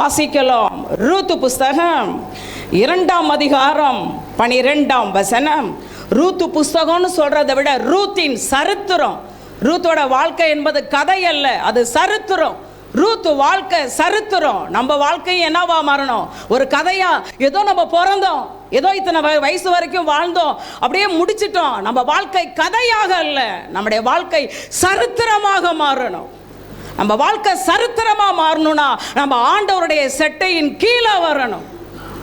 வாசிக்கலாம். ரூத்து புஸ்தகம் இரண்டாம் அதிகாரம் பனிரெண்டாம் வசனம். ரூத்து புஸ்தகம்னு சொல்கிறத விட ரூத்தின் சரித்திரம். ரூத்தோட வாழ்க்கை என்பது கதை அல்ல அது சரித்திரம். ரூத்து வாழ்க்கை சரித்திரம். நம்ம வாழ்க்கையும் என்னவா மாறணும்? ஒரு கதையா? ஏதோ நம்ம பிறந்தோம். ஏதோ இத்தனை வயசு வரைக்கும் வாழ்ந்தோம். அப்படியே முடிச்சிட்டோம். நம்ம வாழ்க்கை கதையாக அல்ல. நம்முடைய வாழ்க்கை சரித்திரமாக மாறணும். நம்ம வாழ்க்கை சரித்திரமாக மாறணும்னா நம்ம ஆண்டவருடைய செட்டையின் கீழே வரணும்.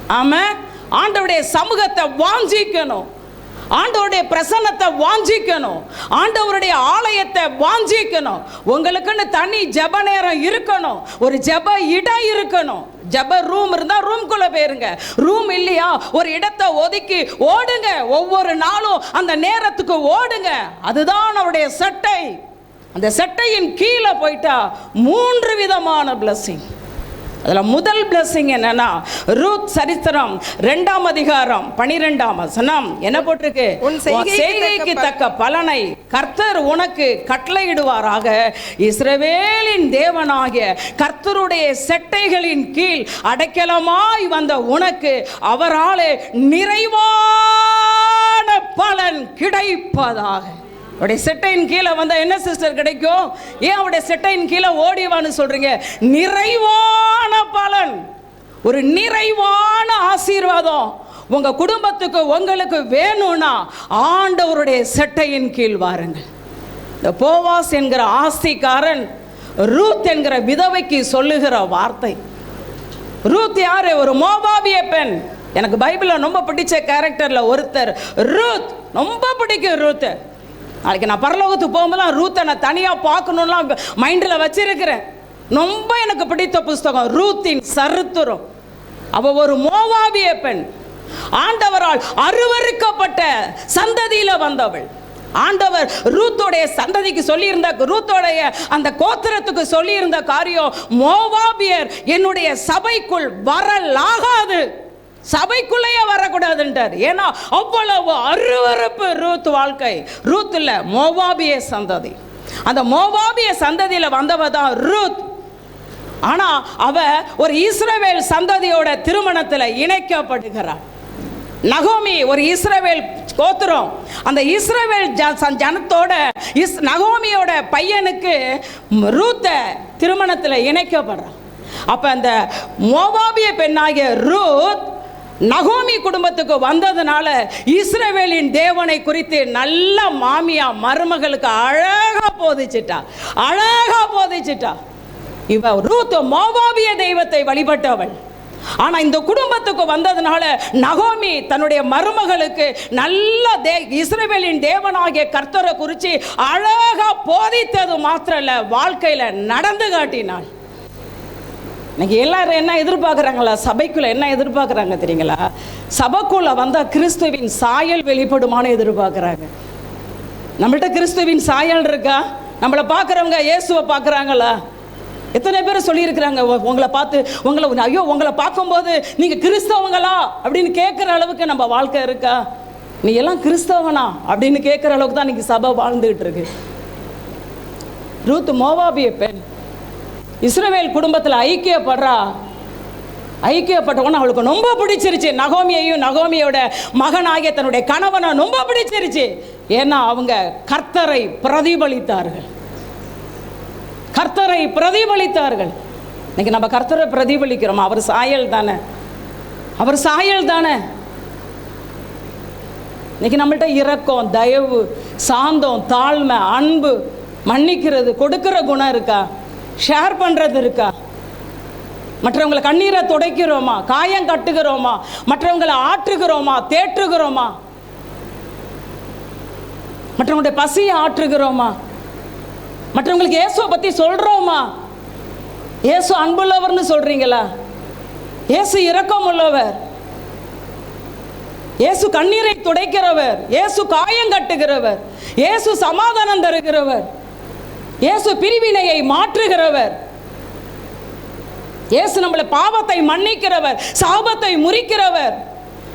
ஆமாம் ஆண்டவருடைய சமூகத்தை வாஞ்சிக்கணும். ஆண்டவருடைய பிரசன்னத்தை வாஞ்சிக்கணும். ஆண்டவருடைய ஆலயத்தை வாஞ்சிக்கணும். உங்களுக்குன்னு தனி ஜெப நேரம் இருக்கணும். ஒரு ஜெப இடம் இருக்கணும். ஜெப ரூம் இருந்தால் ரூம்குள்ளே போயிருங்க. ரூம் இல்லையா? ஒரு இடத்தை ஒதுக்கி ஓடுங்க. ஒவ்வொரு நாளும் அந்த நேரத்துக்கு ஓடுங்க. அதுதான் அவருடைய சட்டை. அந்த சட்டையின் கீழே போயிட்டா மூன்று விதமான blessing. அதில் முதல் blessing என்னன்னா ரூத் சரித்திரம் ரெண்டாம் அதிகாரம் பனிரெண்டாம் வசனம். என்ன போட்டிருக்கு? செய்கைக்கு தக்க பலனை கர்த்தர் உனக்கு கட்டளையிடுவாராக. இஸ்ரவேலின் தேவனாகிய கர்த்தருடைய செட்டைகளின் கீழ் அடைக்கலமாய் வந்த உனக்கு அவராலே நிறைவான பலன் கிடைப்பதாக. அவருடைய செட்டையின் கீழே வந்தால் என்ன சிஸ்டர் கிடைக்கும்? ஏன் அவருடைய செட்டையின் கீழே ஓடிவான்னு சொல்கிறீங்க நிறைவான பலன். ஒரு நிறைவான ஆசீர்வாதம் உங்கள் குடும்பத்துக்கு உங்களுக்கு வேணும்னா ஆண்டவருடைய செட்டையின் கீழ் வாருங்கள். இந்த போவாஸ் என்கிற ஆஸ்திக்காரன் ரூத் என்கிற விதவைக்கு சொல்லுகிற வார்த்தை. ரூத் யாரு? ஒரு மோபாபிய பெண். எனக்கு பைபிளில் ரொம்ப பிடிச்ச கேரக்டரில் ஒருத்தர் ரூத். ரொம்ப பிடிக்கும் ரூத் நாளைக்கு நான் பரலோகத்துக்கு போகும்போது ரூத்தை நான் தனியாக பார்க்கணும்லாம் மைண்டில் வச்சிருக்கிறேன். ரொம்ப எனக்கு பிடித்த புஸ்தகம் ரூத்தின் சருத்துரம். அவ ஒரு மோவாபிய பெண். ஆண்டவரால் அருவறுக்கப்பட்ட சந்ததியில வந்தவள். ஆண்டவர் ரூத்தோடைய சந்ததிக்கு சொல்லியிருந்த ரூத்தோடைய அந்த கோத்திரத்துக்கு சொல்லியிருந்த காரியம் மோவாபியர் என்னுடைய சபைக்குள் வரலாகாது. சபைக்குள்ளேயே வரக்கூடாதுன்றார். ஏன்னா அவ்வளவு அருவருப்பு ரூத் வாழ்க்கை. ரூத்தில் மோவாபிய சந்ததி. அந்த மோவாபிய சந்ததியில் வந்தவ தான் ரூத். ஆனால் அவ ஒரு இஸ்ரவேல் சந்ததியோட திருமணத்தில் இணைக்கப்படுகிறார் நகோமி ஒரு இஸ்ரவேல் கோத்திரம். அந்த இஸ்ரவேல் ஜனத்தோட இஸ் நகோமியோட பையனுக்கு ரூத்த திருமணத்தில் இணைக்கப்படுறான். அப்போ அந்த மோவாபிய பெண்ணாகிய ரூத் நகோமி குடும்பத்துக்கு வந்ததுனால இஸ்ரவேலின் தேவனை குறித்து நல்ல மாமியா மருமகளுக்கு அழகா போதிச்சிட்டா. அழகா போதிச்சிட்டா. இவ ரூத் மோவாபிய தெய்வத்தை வழிபட்டவள். ஆனா இந்த குடும்பத்துக்கு வந்ததுனால நகோமி தன்னுடைய மருமகளுக்கு நல்ல தே இஸ்ரவேலின் தேவனாகிய கர்த்தரை குறித்து அழகா போதித்தது மாத்திரம் இல்லை வாழ்க்கையில நடந்து காட்டினாள். இன்னைக்கு எல்லாரும் என்ன எதிர்பார்க்குறாங்களா? சபைக்குள்ள என்ன எதிர்பார்க்குறாங்க தெரியுங்களா? சபைக்குள்ள வந்தால் கிறிஸ்துவின் சாயல் வெளிப்படுமான்னு எதிர்பார்க்குறாங்க. நம்மள்கிட்ட கிறிஸ்துவின் சாயல் இருக்கா? நம்மளை பார்க்குறவங்க இயேசுவை பார்க்குறாங்களா எத்தனை பேர் சொல்லியிருக்கிறாங்க உங்களை பார்த்து உங்களை ஐயோ உங்களை பார்க்கும்போது நீங்கள் கிறிஸ்தவங்களா? அப்படின்னு கேட்குற அளவுக்கு நம்ம வாழ்க்கை இருக்கா? நீ எல்லாம் கிறிஸ்தவனா? அப்படின்னு கேட்குற அளவுக்கு தான் இன்னைக்கு சபை வாழ்ந்துகிட்டு இருக்கு. ரூத் மோவாபிய பெண் இஸ்ரவேல் குடும்பத்தில் ஐக்கியப்படுறா. ஐக்கியப்பட்ட அவளுக்கு ரொம்ப பிடிச்சிருச்சு. நகோமியையும் நகோமியோட மகனாகிய தன்னுடைய கணவனை ரொம்ப பிடிச்சிருச்சு. ஏன்னா அவங்க கர்த்தரை பிரதிபலித்தார்கள். கர்த்தரை பிரதிபலித்தார்கள். இன்னைக்கு நம்ம கர்த்தரை பிரதிபலிக்கிறோம். அவர் சாயல் தானே. அவர் சாயல் தானே. இன்னைக்கு நம்மள்ட்ட இரக்கம் தயவு சாந்தம் தாழ்மை அன்பு மன்னிக்கிறது கொடுக்கிற குணம் இருக்கா? ஷேர் பண்ணுறது இருக்கா? மற்றவங்களை கண்ணீரை துடைக்கிறோமா? காயம் கட்டுகிறோமா? மற்றவங்களை ஆற்றுகிறோமா? தேற்றுகிறோமா? மற்றவங்களுடைய பசியை ஆற்றுகிறோமா? மற்றவங்களுக்கு இயேசுவை பற்றி சொல்கிறோமா இயேசு அன்புள்ளவர்னு சொல்கிறீங்களா இயேசு இரக்கம் உள்ளவர் இயேசு கண்ணீரை துடைக்கிறவர். இயேசு காயம் கட்டுகிறவர். இயேசு சமாதானம் தருகிறவர். இயேசு பிரிவினையை மாற்றுகிறவர். இயேசு நம்மளை பாவத்தை மன்னிக்கிறவர் சாபத்தை முறிக்கிறவர்.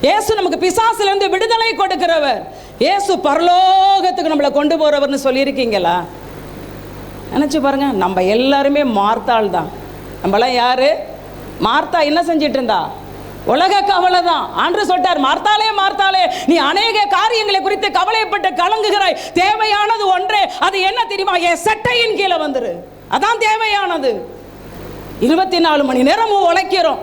இயேசு நமக்கு பிசாசிலிருந்து விடுதலை கொடுக்கிறவர். இயேசு பரலோகத்துக்கு நம்மளை கொண்டு போறவர்னு சொல்லியிருக்கீங்களா? நினச்சி பாருங்க நம்ம எல்லாருமே மார்த்தாள் தான். நம்மளாம் யாரு? மார்த்தா என்ன செஞ்சிட்டு இருந்தா? உலக கவலை தான் ஆண்டு சொல்லிட்டார் மார்த்தாலே மார்த்தாலே நீ அநேக காரியங்களை குறித்து கவலைப்பட்டு கலங்குகிறாய். தேவையானது ஒன்றே. அது என்ன தெரியுமா? என் சட்டையின் கீழே வந்துரு. அதான் தேவையானது. இருபத்தி நாலு மணி நேரமும் உழைக்கிறோம்.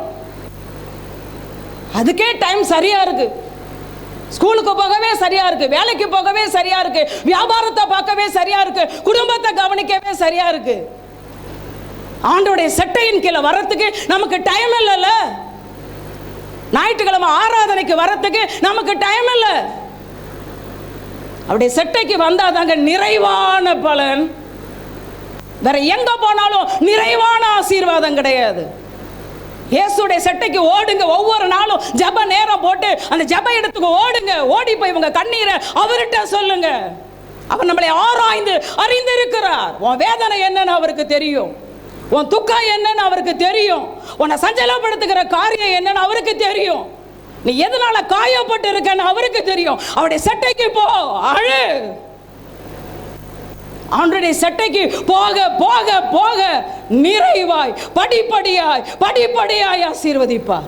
அதுக்கே டைம் சரியா இருக்கு. ஸ்கூலுக்கு போகவே சரியா இருக்கு. வேலைக்கு போகவே சரியா இருக்கு. வியாபாரத்தை பார்க்கவே சரியா இருக்கு. குடும்பத்தை கவனிக்கவே சரியா இருக்கு. ஆண்டோடைய சட்டையின் கீழே வர்றதுக்கு நமக்கு டைம் இல்லைல்ல. நம்ம ஆராதனைக்கு வரத்துக்கு நமக்கு டைம் இல்லை. அப்படியே செட்டைக்கு வந்தாதாங்க நிறைவான பலன். வேற எங்க போனாலும் நிறைவான ஆசீர்வாதம் கிடையாது. இயேசுடைய சட்டைக்கு ஓடுங்க. ஒவ்வொரு நாளும் ஜெப நேரம் போட்டு அந்த ஜெப இடத்துக்கு ஓடுங்க. ஓடி போய் உங்க கண்ணீரை அவர்கிட்ட சொல்லுங்க. அவர் நம்மளை ஆராய்ந்து அறிந்திருக்கிறார். உன் வேதனை என்னன்னு அவருக்கு தெரியும். உன் துக்கம் என்னன்னு அவருக்கு தெரியும். உன்னை சஞ்சலப்படுத்துகிற காரியம் என்னன்னு அவருக்கு தெரியும். நீ எதனால காயப்பட்டு இருக்கன்னு அவருக்கு தெரியும். அவருடைய சட்டைக்கு போ அழு. அவனுடைய சட்டைக்கு போக போக போக நிறைவாய் படிப்படியாய் படிப்படியாய் ஆசீர்வதிப்பார்.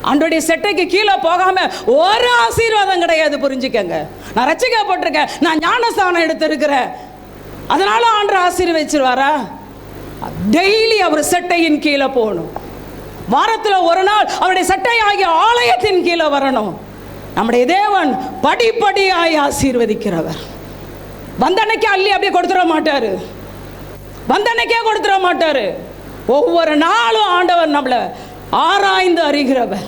அன்றைய சட்டைக்கு கீழே போகாம ஒரு ஆசீர்வாதம் கிடையாது புரிஞ்சுக்கங்க. நான் ரச்சிக்கப்பட்டிருக்கேன் நான் ஞானஸ்தானம் எடுத்திருக்கிறேன். அதனால ஆண்டு ஆசீர்வச்சிருவாரா டெய்லி அவர் சட்டையின் கீழே போகணும். வாரத்தில் ஒரு நாள் அவருடைய சட்டை ஆகிய ஆலயத்தின் கீழே வரணும். நம்முடைய தேவன் படிப்படியாய் ஆசீர்வதிக்கிறவர். வந்தனைக்கே அள்ளி அப்படியே கொடுத்துட மாட்டார். வந்தனைக்கே கொடுத்துட மாட்டார். ஒவ்வொரு நாளும் ஆண்டவர் நம்மளை ஆராய்ந்து அறிகிறவர்.